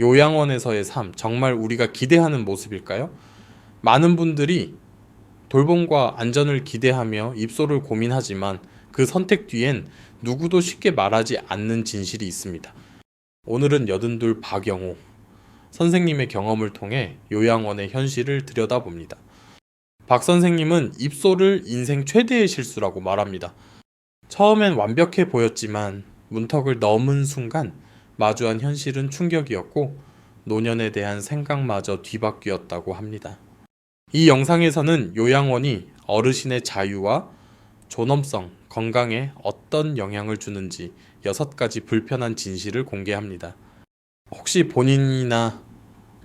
요양원에서의 삶, 정말 우리가 기대하는 모습일까요? 많은 분들이 돌봄과 안전을 기대하며 입소를 고민하지만 그 선택 뒤엔 누구도 쉽게 말하지 않는 진실이 있습니다. 오늘은 여든둘 박영호 선생님의 경험을 통해 요양원의 현실을 들여다봅니다. 박 선생님은 입소를 인생 최대의 실수라고 말합니다. 처음엔 완벽해 보였지만 문턱을 넘은 순간 마주한 현실은 충격이었고 노년에 대한 생각마저 뒤바뀌었다고 합니다. 이 영상에서는 요양원이 어르신의 자유와 존엄성, 건강에 어떤 영향을 주는지 여섯 가지 불편한 진실을 공개합니다. 혹시 본인이나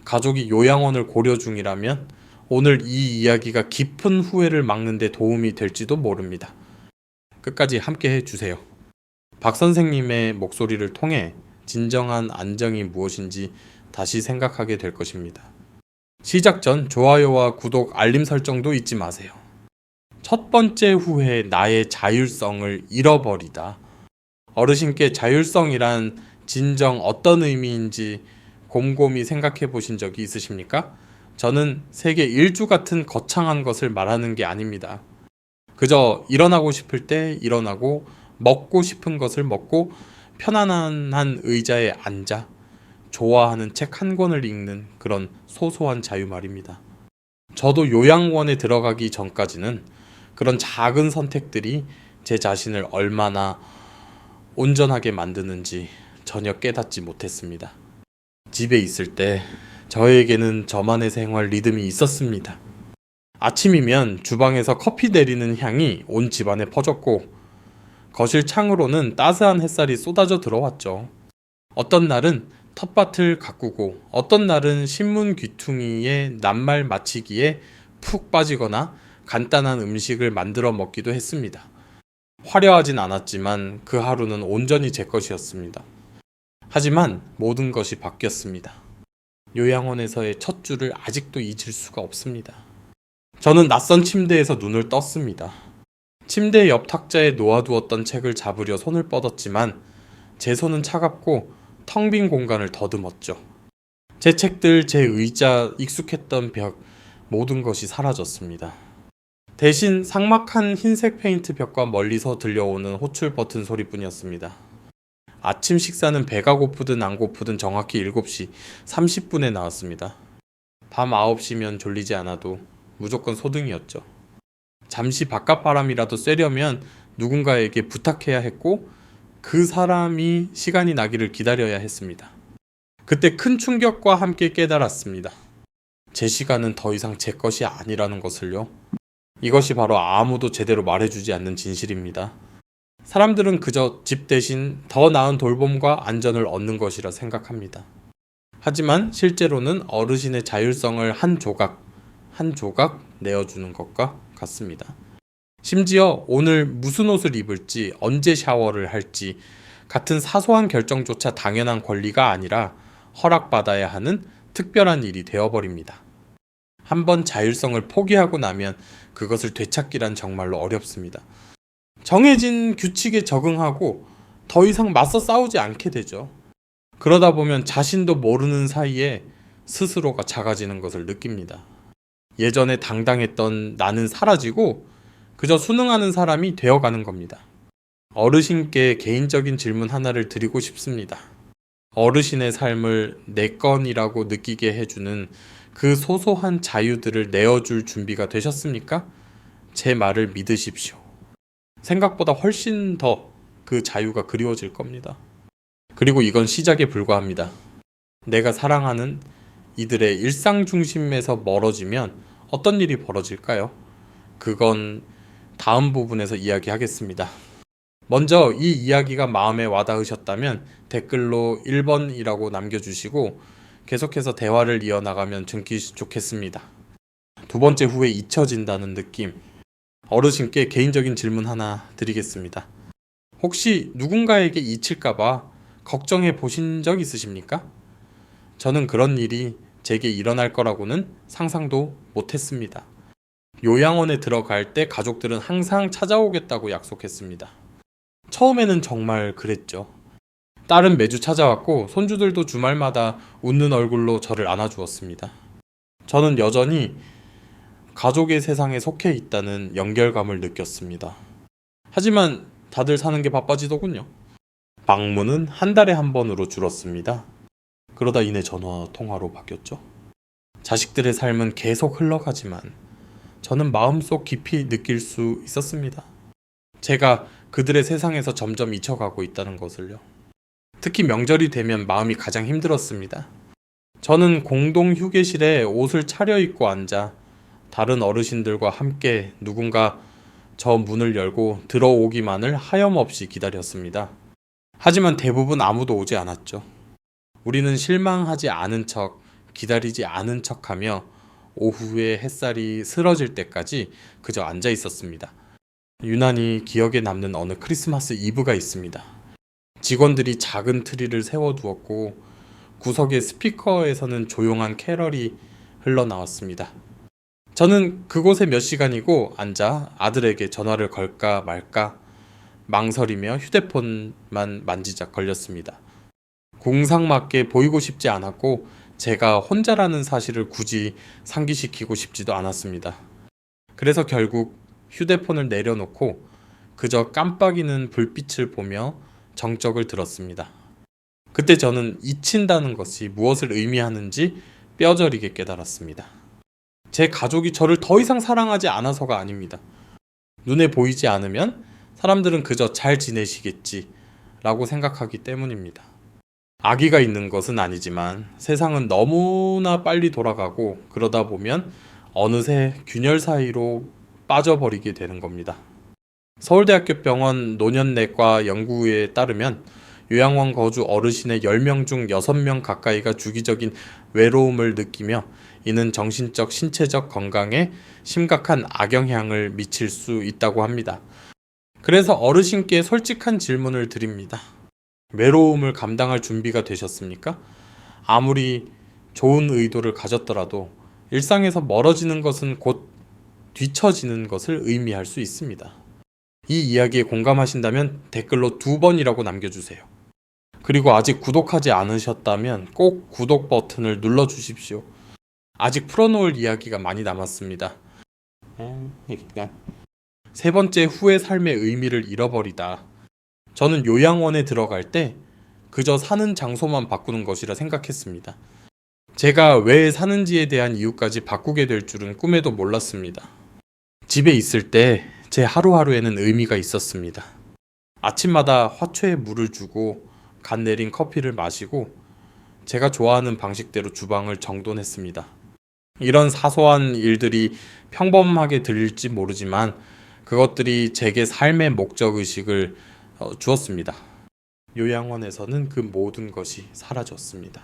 가족이 요양원을 고려 중이라면 오늘 이 이야기가 깊은 후회를 막는 데 도움이 될지도 모릅니다. 끝까지 함께 해주세요. 박 선생님의 목소리를 통해 진정한 안정이 무엇인지 다시 생각하게 될 것입니다. 시작 전 좋아요와 구독, 알림 설정도 잊지 마세요. 첫 번째 후회, 나의 자율성을 잃어버리다. 어르신께 자율성이란 진정 어떤 의미인지 곰곰이 생각해 보신 적이 있으십니까? 저는 세계 일주 같은 거창한 것을 말하는 게 아닙니다. 그저 일어나고 싶을 때 일어나고 먹고 싶은 것을 먹고 편안한 의자에 앉아 좋아하는 책 한 권을 읽는 그런 소소한 자유 말입니다. 저도 요양원에 들어가기 전까지는 그런 작은 선택들이 제 자신을 얼마나 온전하게 만드는지 전혀 깨닫지 못했습니다. 집에 있을 때 저에게는 저만의 생활 리듬이 있었습니다. 아침이면 주방에서 커피 내리는 향이 온 집안에 퍼졌고 거실 창으로는 따스한 햇살이 쏟아져 들어왔죠. 어떤 날은 텃밭을 가꾸고 어떤 날은 신문 귀퉁이에 낱말 맞히기에 푹 빠지거나 간단한 음식을 만들어 먹기도 했습니다. 화려하진 않았지만 그 하루는 온전히 제 것이었습니다. 하지만 모든 것이 바뀌었습니다. 요양원에서의 첫 주를 아직도 잊을 수가 없습니다. 저는 낯선 침대에서 눈을 떴습니다. 침대 옆 탁자에 놓아두었던 책을 잡으려 손을 뻗었지만 제 손은 차갑고 텅 빈 공간을 더듬었죠. 제 책들, 제 의자, 익숙했던 벽, 모든 것이 사라졌습니다. 대신 삭막한 흰색 페인트 벽과 멀리서 들려오는 호출 버튼 소리뿐이었습니다. 아침 식사는 배가 고프든 안 고프든 정확히 7시 30분에 나왔습니다. 밤 9시면 졸리지 않아도 무조건 소등이었죠. 잠시 바깥 바람이라도 쐬려면 누군가에게 부탁해야 했고 그 사람이 시간이 나기를 기다려야 했습니다. 그때 큰 충격과 함께 깨달았습니다. 제 시간은 더 이상 제 것이 아니라는 것을요. 이것이 바로 아무도 제대로 말해주지 않는 진실입니다. 사람들은 그저 집 대신 더 나은 돌봄과 안전을 얻는 것이라 생각합니다. 하지만 실제로는 어르신의 자율성을 한 조각, 한 조각 내어주는 것과 같습니다. 심지어 오늘 무슨 옷을 입을지, 언제 샤워를 할지 같은 사소한 결정조차 당연한 권리가 아니라 허락받아야 하는 특별한 일이 되어버립니다. 한번 자율성을 포기하고 나면 그것을 되찾기란 정말로 어렵습니다. 정해진 규칙에 적응하고 더 이상 맞서 싸우지 않게 되죠. 그러다 보면 자신도 모르는 사이에 스스로가 작아지는 것을 느낍니다. 예전에 당당했던 나는 사라지고 그저 순응하는 사람이 되어가는 겁니다. 어르신께 개인적인 질문 하나를 드리고 싶습니다. 어르신의 삶을 내 건이라고 느끼게 해주는 그 소소한 자유들을 내어줄 준비가 되셨습니까? 제 말을 믿으십시오. 생각보다 훨씬 더 그 자유가 그리워질 겁니다. 그리고 이건 시작에 불과합니다. 내가 사랑하는 이들의 일상 중심에서 멀어지면 어떤 일이 벌어질까요? 그건 다음 부분에서 이야기하겠습니다. 먼저 이 이야기가 마음에 와닿으셨다면 댓글로 1번이라고 남겨주시고 계속해서 대화를 이어나가면 좋기 좋겠습니다. 두 번째 후에 잊혀진다는 느낌. 어르신께 개인적인 질문 하나 드리겠습니다. 혹시 누군가에게 잊힐까봐 걱정해 보신 적 있으십니까? 저는 그런 일이 제게 일어날 거라고는 상상도 못했습니다. 요양원에 들어갈 때 가족들은 항상 찾아오겠다고 약속했습니다. 처음에는 정말 그랬죠. 딸은 매주 찾아왔고 손주들도 주말마다 웃는 얼굴로 저를 안아주었습니다. 저는 여전히 가족의 세상에 속해 있다는 연결감을 느꼈습니다. 하지만 다들 사는 게 바빠지더군요. 방문은 한 달에 한 번으로 줄었습니다. 그러다 이내 전화 통화로 바뀌었죠. 자식들의 삶은 계속 흘러가지만 저는 마음속 깊이 느낄 수 있었습니다. 제가 그들의 세상에서 점점 잊혀가고 있다는 것을요. 특히 명절이 되면 마음이 가장 힘들었습니다. 저는 공동 휴게실에 옷을 차려입고 앉아 다른 어르신들과 함께 누군가 저 문을 열고 들어오기만을 하염없이 기다렸습니다. 하지만 대부분 아무도 오지 않았죠. 우리는 실망하지 않은 척, 기다리지 않은 척 하며 오후에 햇살이 쓰러질 때까지 그저 앉아 있었습니다. 유난히 기억에 남는 어느 크리스마스 이브가 있습니다. 직원들이 작은 트리를 세워두었고 구석의 스피커에서는 조용한 캐럴이 흘러나왔습니다. 저는 그곳에 몇 시간이고 앉아 아들에게 전화를 걸까 말까 망설이며 휴대폰만 만지작 걸렸습니다. 공상맞게 보이고 싶지 않았고 제가 혼자라는 사실을 굳이 상기시키고 싶지도 않았습니다. 그래서 결국 휴대폰을 내려놓고 그저 깜빡이는 불빛을 보며 정적을 들었습니다. 그때 저는 잊힌다는 것이 무엇을 의미하는지 뼈저리게 깨달았습니다. 제 가족이 저를 더 이상 사랑하지 않아서가 아닙니다. 눈에 보이지 않으면 사람들은 그저 잘 지내시겠지 라고 생각하기 때문입니다. 아기가 있는 것은 아니지만 세상은 너무나 빨리 돌아가고 그러다 보면 어느새 균열 사이로 빠져버리게 되는 겁니다. 서울대학교 병원 노년내과 연구에 따르면 요양원 거주 어르신의 10명 중 6명 가까이가 주기적인 외로움을 느끼며 이는 정신적, 신체적 건강에 심각한 악영향을 미칠 수 있다고 합니다. 그래서 어르신께 솔직한 질문을 드립니다. 외로움을 감당할 준비가 되셨습니까? 아무리 좋은 의도를 가졌더라도 일상에서 멀어지는 것은 곧 뒤처지는 것을 의미할 수 있습니다. 이 이야기에 공감하신다면 댓글로 두 번이라고 남겨주세요. 그리고 아직 구독하지 않으셨다면 꼭 구독 버튼을 눌러주십시오. 아직 풀어놓을 이야기가 많이 남았습니다. 세 번째 후의 삶의 의미를 잃어버리다. 저는 요양원에 들어갈 때 그저 사는 장소만 바꾸는 것이라 생각했습니다. 제가 왜 사는지에 대한 이유까지 바꾸게 될 줄은 꿈에도 몰랐습니다. 집에 있을 때 제 하루하루에는 의미가 있었습니다. 아침마다 화초에 물을 주고 간 내린 커피를 마시고 제가 좋아하는 방식대로 주방을 정돈했습니다. 이런 사소한 일들이 평범하게 들릴지 모르지만 그것들이 제게 삶의 목적 의식을 어, 주었습니다. 요양원에서는 그 모든 것이 사라졌습니다.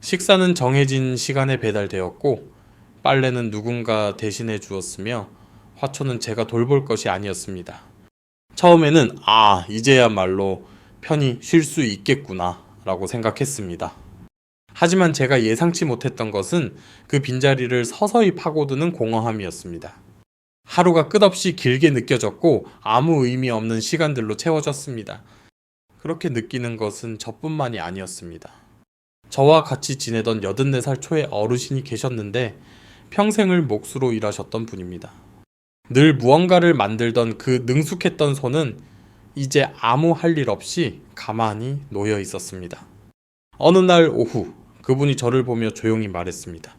식사는 정해진 시간에 배달되었고 빨래는 누군가 대신해 주었으며 화초는 제가 돌볼 것이 아니었습니다. 처음에는 아, 이제야말로 편히 쉴 수 있겠구나 라고 생각했습니다. 하지만 제가 예상치 못했던 것은 그 빈자리를 서서히 파고드는 공허함이었습니다. 하루가 끝없이 길게 느껴졌고 아무 의미 없는 시간들로 채워졌습니다. 그렇게 느끼는 것은 저뿐만이 아니었습니다. 저와 같이 지내던 84살 초의 어르신이 계셨는데 평생을 몫으로 일하셨던 분입니다. 늘 무언가를 만들던 그 능숙했던 손은 이제 아무 할 일 없이 가만히 놓여 있었습니다. 어느 날 오후 그분이 저를 보며 조용히 말했습니다.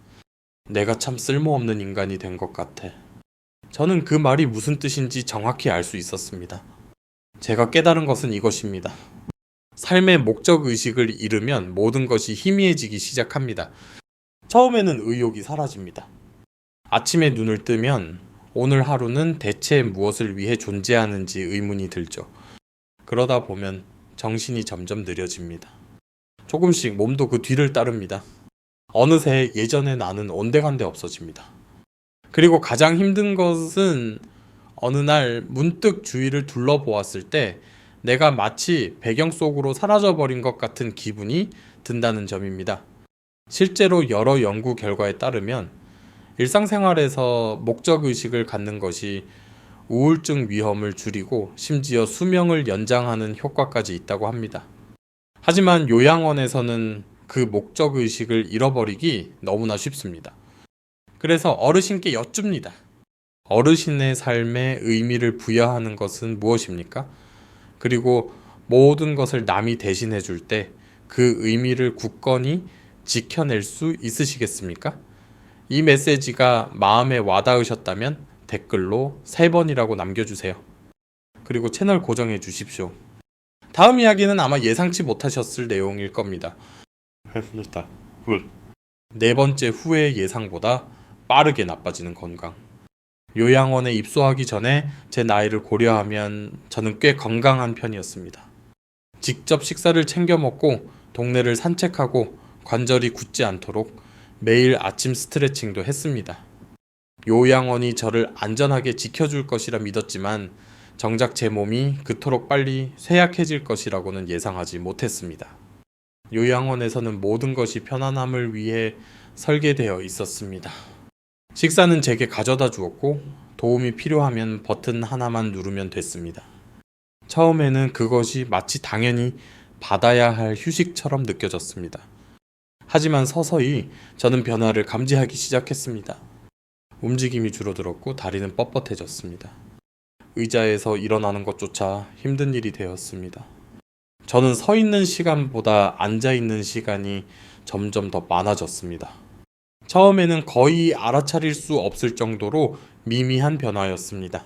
내가 참 쓸모없는 인간이 된 것 같아. 저는 그 말이 무슨 뜻인지 정확히 알 수 있었습니다. 제가 깨달은 것은 이것입니다. 삶의 목적 의식을 잃으면 모든 것이 희미해지기 시작합니다. 처음에는 의욕이 사라집니다. 아침에 눈을 뜨면 오늘 하루는 대체 무엇을 위해 존재하는지 의문이 들죠. 그러다 보면 정신이 점점 느려집니다. 조금씩 몸도 그 뒤를 따릅니다. 어느새 예전에 나는 온데간데 없어집니다. 그리고 가장 힘든 것은 어느 날 문득 주위를 둘러보았을 때 내가 마치 배경 속으로 사라져버린 것 같은 기분이 든다는 점입니다. 실제로 여러 연구 결과에 따르면 일상생활에서 목적 의식을 갖는 것이 우울증 위험을 줄이고 심지어 수명을 연장하는 효과까지 있다고 합니다. 하지만 요양원에서는 그 목적 의식을 잃어버리기 너무나 쉽습니다. 그래서 어르신께 여쭙니다. 어르신의 삶에 의미를 부여하는 것은 무엇입니까? 그리고 모든 것을 남이 대신해 줄 때 그 의미를 굳건히 지켜낼 수 있으시겠습니까? 이 메시지가 마음에 와닿으셨다면 댓글로 세 번이라고 남겨주세요. 그리고 채널 고정해 주십시오. 다음 이야기는 아마 예상치 못하셨을 내용일 겁니다. 했다. 굿. 네 번째 후의 예상보다 빠르게 나빠지는 건강. 요양원에 입소하기 전에 제 나이를 고려하면 저는 꽤 건강한 편이었습니다. 직접 식사를 챙겨 먹고 동네를 산책하고 관절이 굳지 않도록 매일 아침 스트레칭도 했습니다. 요양원이 저를 안전하게 지켜줄 것이라 믿었지만 정작 제 몸이 그토록 빨리 쇠약해질 것이라고는 예상하지 못했습니다. 요양원에서는 모든 것이 편안함을 위해 설계되어 있었습니다. 식사는 제게 가져다 주었고 도움이 필요하면 버튼 하나만 누르면 됐습니다. 처음에는 그것이 마치 당연히 받아야 할 휴식처럼 느껴졌습니다. 하지만 서서히 저는 변화를 감지하기 시작했습니다. 움직임이 줄어들었고 다리는 뻣뻣해졌습니다. 의자에서 일어나는 것조차 힘든 일이 되었습니다. 저는 서 있는 시간보다 앉아 있는 시간이 점점 더 많아졌습니다. 처음에는 거의 알아차릴 수 없을 정도로 미미한 변화였습니다.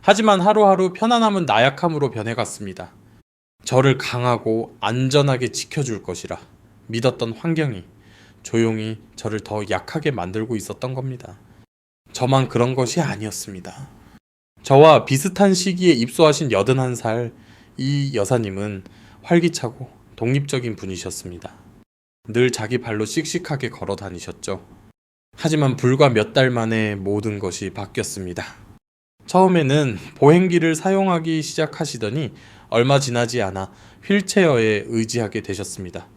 하지만 하루하루 편안함은 나약함으로 변해갔습니다. 저를 강하고 안전하게 지켜줄 것이라 믿었던 환경이 조용히 저를 더 약하게 만들고 있었던 겁니다. 저만 그런 것이 아니었습니다. 저와 비슷한 시기에 입소하신 81살 이 여사님은 활기차고 독립적인 분이셨습니다. 늘 자기 발로 씩씩하게 걸어 다니셨죠. 하지만 불과 몇 달 만에 모든 것이 바뀌었습니다. 처음에는 보행기를 사용하기 시작하시더니 얼마 지나지 않아 휠체어에 의지하게 되셨습니다.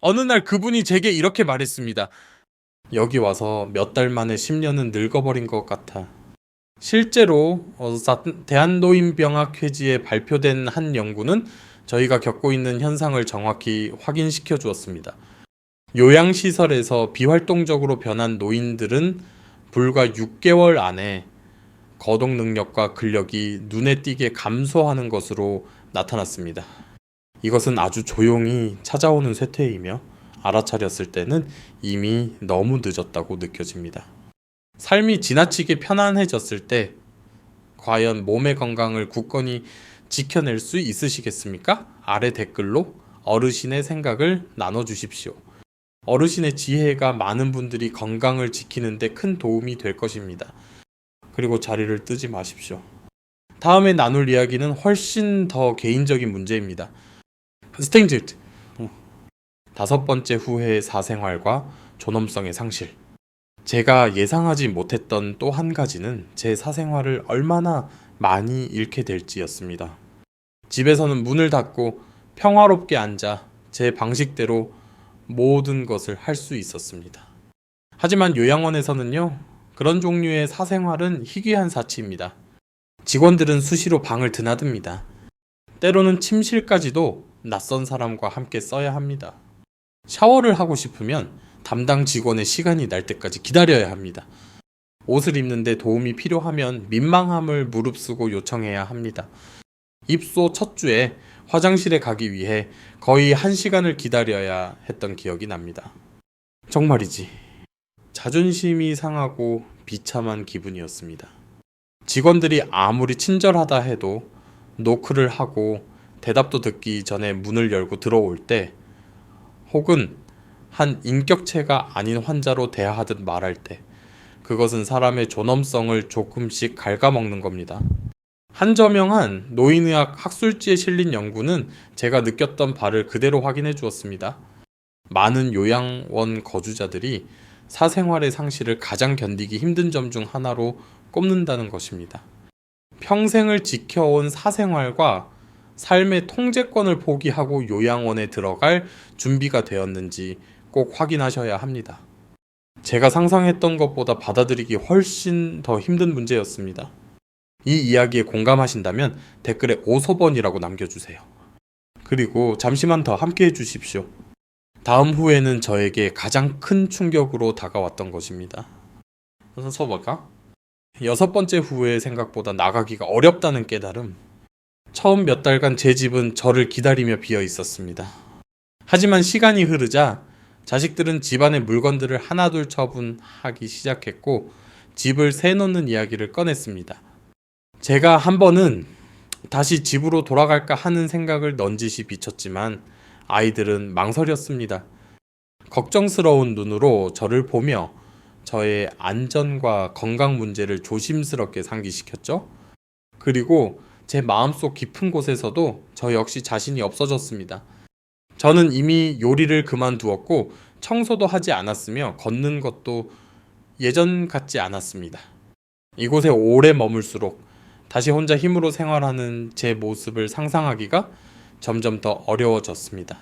어느 날 그분이 제게 이렇게 말했습니다. 여기 와서 몇 달 만에 10년은 늙어버린 것 같아. 실제로 어, 사- 대한노인병학회지에 발표된 한 연구는 저희가 겪고 있는 현상을 정확히 확인시켜 주었습니다. 요양시설에서 비활동적으로 변한 노인들은 불과 6개월 안에 거동 능력과 근력이 눈에 띄게 감소하는 것으로 나타났습니다. 이것은 아주 조용히 찾아오는 쇠퇴이며 알아차렸을 때는 이미 너무 늦었다고 느껴집니다. 삶이 지나치게 편안해졌을 때 과연 몸의 건강을 굳건히 지켜낼 수 있으시겠습니까? 아래 댓글로 어르신의 생각을 나눠주십시오. 어르신의 지혜가 많은 분들이 건강을 지키는데 큰 도움이 될 것입니다. 그리고 자리를 뜨지 마십시오. 다음에 나눌 이야기는 훨씬 더 개인적인 문제입니다. 스테인즈드 다섯 번째 후회의 사생활과 존엄성의 상실. 제가 예상하지 못했던 또 한 가지는 제 사생활을 얼마나 많이 잃게 될지였습니다. 집에서는 문을 닫고 평화롭게 앉아 제 방식대로 모든 것을 할 수 있었습니다. 하지만 요양원에서는요, 그런 종류의 사생활은 희귀한 사치입니다. 직원들은 수시로 방을 드나듭니다. 때로는 침실까지도 낯선 사람과 함께 써야 합니다. 샤워를 하고 싶으면 담당 직원의 시간이 날 때까지 기다려야 합니다. 옷을 입는데 도움이 필요하면 민망함을 무릅쓰고 요청해야 합니다. 입소 첫 주에 화장실에 가기 위해 거의 한 시간을 기다려야 했던 기억이 납니다. 정말이지. 자존심이 상하고 비참한 기분이었습니다. 직원들이 아무리 친절하다 해도 노크를 하고 대답도 듣기 전에 문을 열고 들어올 때 혹은 한 인격체가 아닌 환자로 대하듯 말할 때 그것은 사람의 존엄성을 조금씩 갉아먹는 겁니다. 한저명한 노인의학 학술지에 실린 연구는 제가 느꼈던 바를 그대로 확인해 주었습니다. 많은 요양원 거주자들이 사생활의 상실을 가장 견디기 힘든 점 중 하나로 꼽는다는 것입니다. 평생을 지켜온 사생활과 삶의 통제권을 포기하고 요양원에 들어갈 준비가 되었는지 꼭 확인하셔야 합니다. 제가 상상했던 것보다 받아들이기 훨씬 더 힘든 문제였습니다. 이 이야기에 공감하신다면 댓글에 오소번이라고 남겨주세요. 그리고 잠시만 더 함께 해주십시오. 다음 후에는 저에게 가장 큰 충격으로 다가왔던 것입니다. 우선 써볼까? 여섯 번째 후에 생각보다 나가기가 어렵다는 깨달음. 처음 몇 달간 제 집은 저를 기다리며 비어 있었습니다. 하지만 시간이 흐르자 자식들은 집안의 물건들을 하나둘 처분하기 시작했고 집을 새놓는 이야기를 꺼냈습니다. 제가 한 번은 다시 집으로 돌아갈까 하는 생각을 넌지시 비쳤지만 아이들은 망설였습니다. 걱정스러운 눈으로 저를 보며 저의 안전과 건강 문제를 조심스럽게 상기시켰죠. 그리고 제 마음속 깊은 곳에서도 저 역시 자신이 없어졌습니다. 저는 이미 요리를 그만두었고 청소도 하지 않았으며 걷는 것도 예전 같지 않았습니다. 이곳에 오래 머물수록 다시 혼자 힘으로 생활하는 제 모습을 상상하기가 점점 더 어려워졌습니다.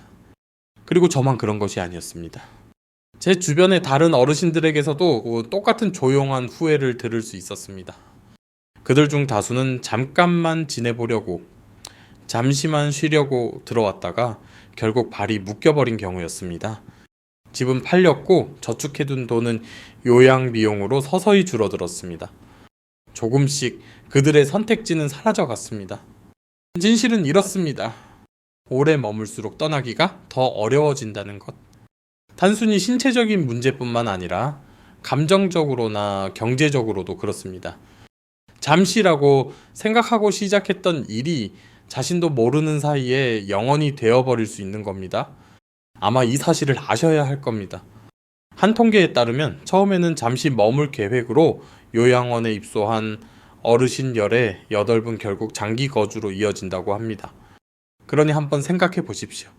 그리고 저만 그런 것이 아니었습니다. 제 주변의 다른 어르신들에게서도 똑같은 조용한 후회를 들을 수 있었습니다. 그들 중 다수는 잠깐만 지내보려고 잠시만 쉬려고 들어왔다가 결국 발이 묶여버린 경우였습니다. 집은 팔렸고 저축해둔 돈은 요양 비용으로 서서히 줄어들었습니다. 조금씩 그들의 선택지는 사라져 갔습니다. 진실은 이렇습니다. 오래 머물수록 떠나기가 더 어려워진다는 것. 단순히 신체적인 문제뿐만 아니라 감정적으로나 경제적으로도 그렇습니다. 잠시라고 생각하고 시작했던 일이 자신도 모르는 사이에 영원히 되어버릴 수 있는 겁니다. 아마 이 사실을 아셔야 할 겁니다. 한 통계에 따르면 처음에는 잠시 머물 계획으로 요양원에 입소한 어르신 열의 8분 결국 장기 거주로 이어진다고 합니다. 그러니 한번 생각해 보십시오.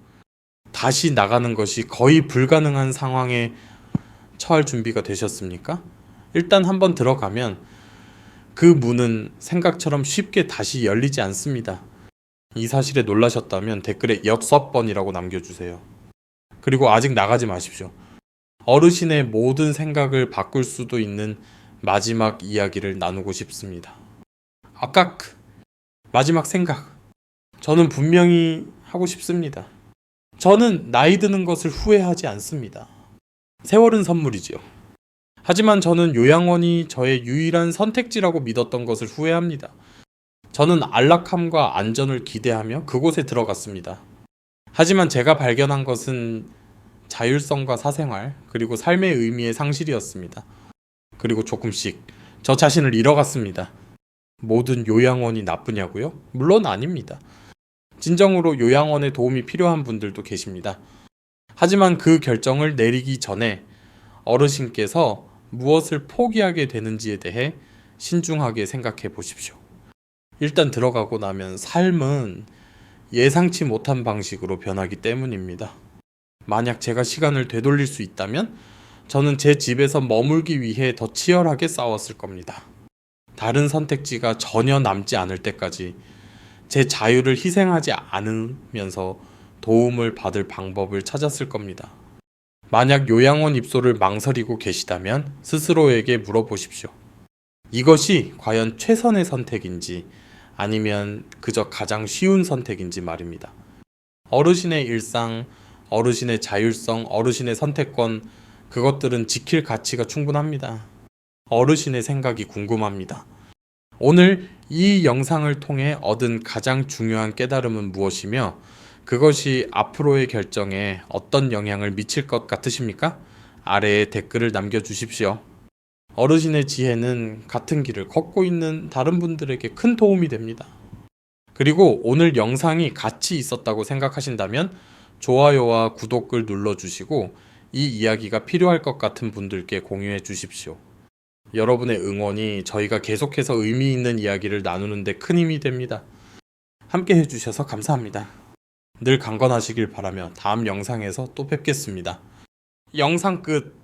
다시 나가는 것이 거의 불가능한 상황에 처할 준비가 되셨습니까? 일단 한번 들어가면 그 문은 생각처럼 쉽게 다시 열리지 않습니다. 이 사실에 놀라셨다면 댓글에 여섯 번이라고 남겨주세요. 그리고 아직 나가지 마십시오. 어르신의 모든 생각을 바꿀 수도 있는 마지막 이야기를 나누고 싶습니다. 아까 그 마지막 생각. 저는 분명히 하고 싶습니다. 저는 나이 드는 것을 후회하지 않습니다. 세월은 선물이지요. 하지만 저는 요양원이 저의 유일한 선택지라고 믿었던 것을 후회합니다. 저는 안락함과 안전을 기대하며 그곳에 들어갔습니다. 하지만 제가 발견한 것은 자율성과 사생활, 그리고 삶의 의미의 상실이었습니다. 그리고 조금씩 저 자신을 잃어갔습니다. 모든 요양원이 나쁘냐고요? 물론 아닙니다. 진정으로 요양원에 도움이 필요한 분들도 계십니다. 하지만 그 결정을 내리기 전에 어르신께서 무엇을 포기하게 되는지에 대해 신중하게 생각해 보십시오. 일단 들어가고 나면 삶은 예상치 못한 방식으로 변하기 때문입니다. 만약 제가 시간을 되돌릴 수 있다면 저는 제 집에서 머물기 위해 더 치열하게 싸웠을 겁니다. 다른 선택지가 전혀 남지 않을 때까지 제 자유를 희생하지 않으면서 도움을 받을 방법을 찾았을 겁니다. 만약 요양원 입소를 망설이고 계시다면 스스로에게 물어보십시오. 이것이 과연 최선의 선택인지 아니면 그저 가장 쉬운 선택인지 말입니다. 어르신의 일상, 어르신의 자율성, 어르신의 선택권, 그것들은 지킬 가치가 충분합니다. 어르신의 생각이 궁금합니다. 오늘 이 영상을 통해 얻은 가장 중요한 깨달음은 무엇이며 그것이 앞으로의 결정에 어떤 영향을 미칠 것 같으십니까? 아래에 댓글을 남겨주십시오. 어르신의 지혜는 같은 길을 걷고 있는 다른 분들에게 큰 도움이 됩니다. 그리고 오늘 영상이 가치 있었다고 생각하신다면 좋아요와 구독을 눌러주시고 이 이야기가 필요할 것 같은 분들께 공유해 주십시오. 여러분의 응원이 저희가 계속해서 의미 있는 이야기를 나누는데 큰 힘이 됩니다. 함께 해주셔서 감사합니다. 늘 강건하시길 바라며 다음 영상에서 또 뵙겠습니다. 영상 끝.